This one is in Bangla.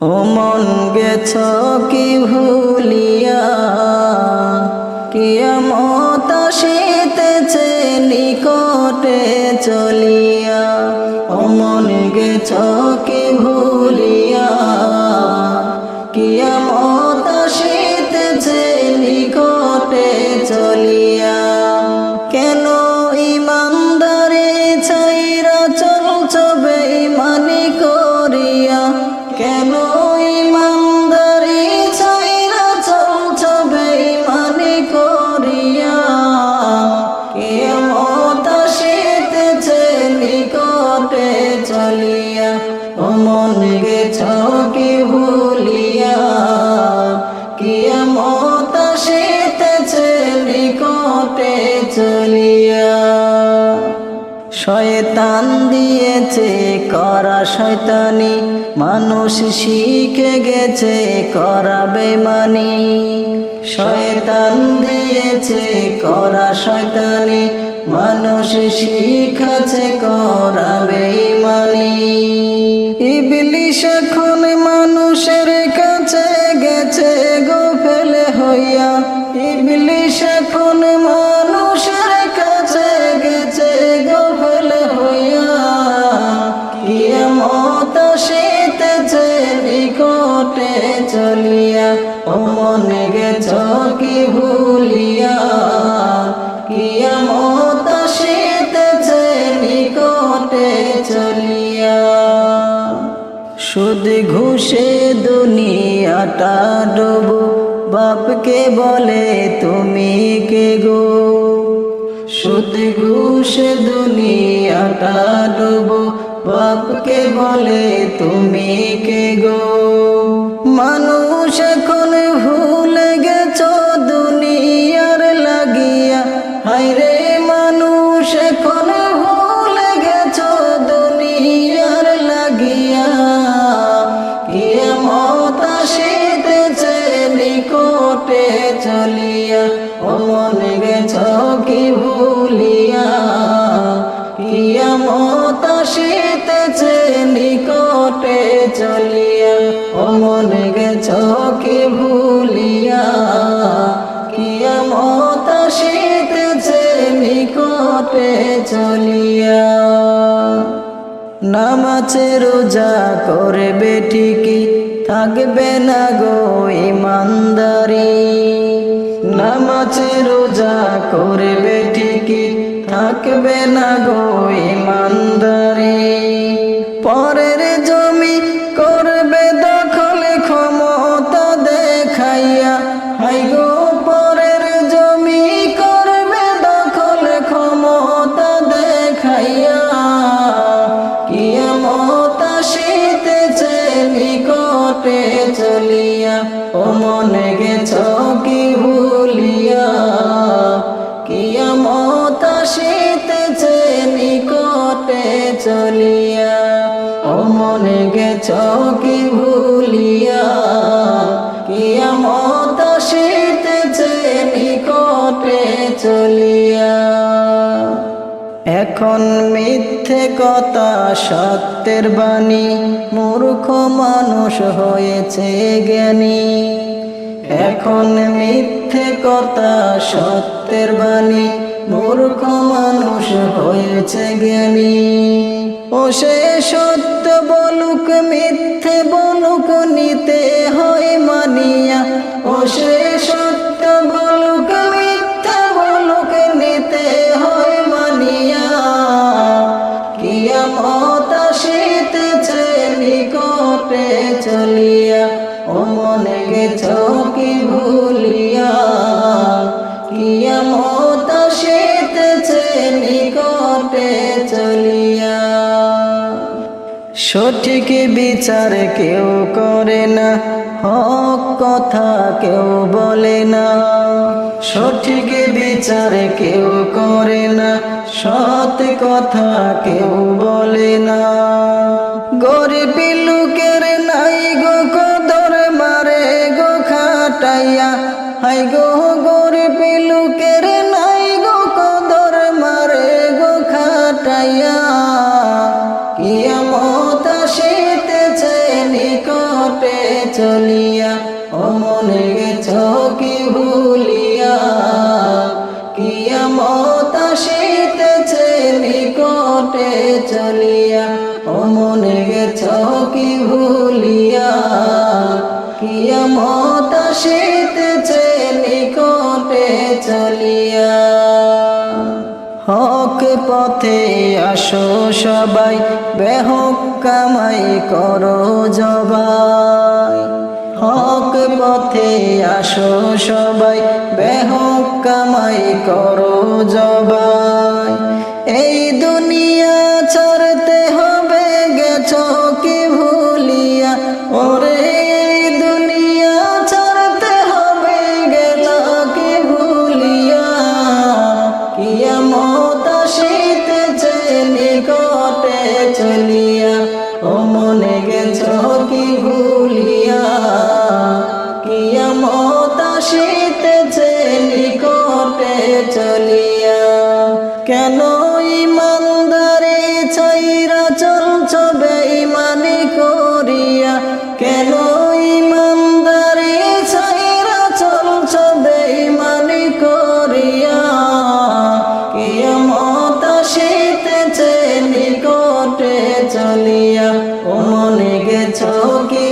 ও মন গেছ কি ভুলিয়া? কিয়মত শীতছে নিকটে চলিয়া। ও মন গেছ কি ভুলিয়া? শয়তান দিয়েছে, করা শয়তানি। মানুষ শিখে গেছে, করা বেমানি। শয়তান দিয়েছে, করা শয়তানি। মানুষ শিখাছে, করা বেমানি ইবলিশ এখন মানুষের কাছে গেছে গো ফেলে হইয়া। ইবলিশ এখন চলিয়া, ও মনে গেছ কি ভুলিয়া, কিয়ামত আসিতেছে নিকটে চলিয়া। সুদ ঘুষে দুনিয়াটা ডুবো, বাপকে বলে তুমি কে গো? সুদ ঘুষে দুনিয়াটা ডুবো বাপকে বলে তুমি কে গো? মানুষ এখন ভুলে গেছ নিকটে চলিয়া, নামাজে রোজা করে বেটি কি থাকবে না গো ইমানদারি। নামাজে রোজা করে বেটি কি থাকবে না গো ইমানদারি। পরের নিকটে চলিয়া, ও মনে গেছ কি ভুলিয়া? কিয়ামত আসিতেছে, নিকটে চলিয়া, ও মনে গেছ কি ভুলিয়া? কিয়ামত আসিতেছে, নিকটে চলিয়া। এখন মিথ্যে কথা সত্যের বাণী মূর্খ মানুষ হয়েছে জ্ঞানী। এখন মিথ্যে কথা সত্যের বাণী, মূর্খ মানুষ হয়েছে জ্ঞানী। ও সে সত্য বলুক, মিথ্যে বলুক, নিতে হয় মানিয়া। ও সে চলিয়া ও মনে গেছ কি ভুলিয়া? কিয়ামত আসিতেছে, নিকটে চলিয়া। সঠিক বিচার কেউ করে না, হক কথা কেউ বলে না। সঠিক বিচার কেউ করে না, সৎ কথা কেউ বলে না। গরিব লোকের নাই চলিয়া অমনে গেছ কি ভুলিয়া, কিয়ামত আসিতেছে নিকটে চলিয়া অমনে গেছ কি ভুলিয়া, কিয়ামত আসিতেছে নিকটে চলিয়া। হক পথে আসো সবাই, বেহক কামাই করো জবাই। হক পথে আসো সবাই, বেহক কামাই করো জবাই। দিয়েছ কি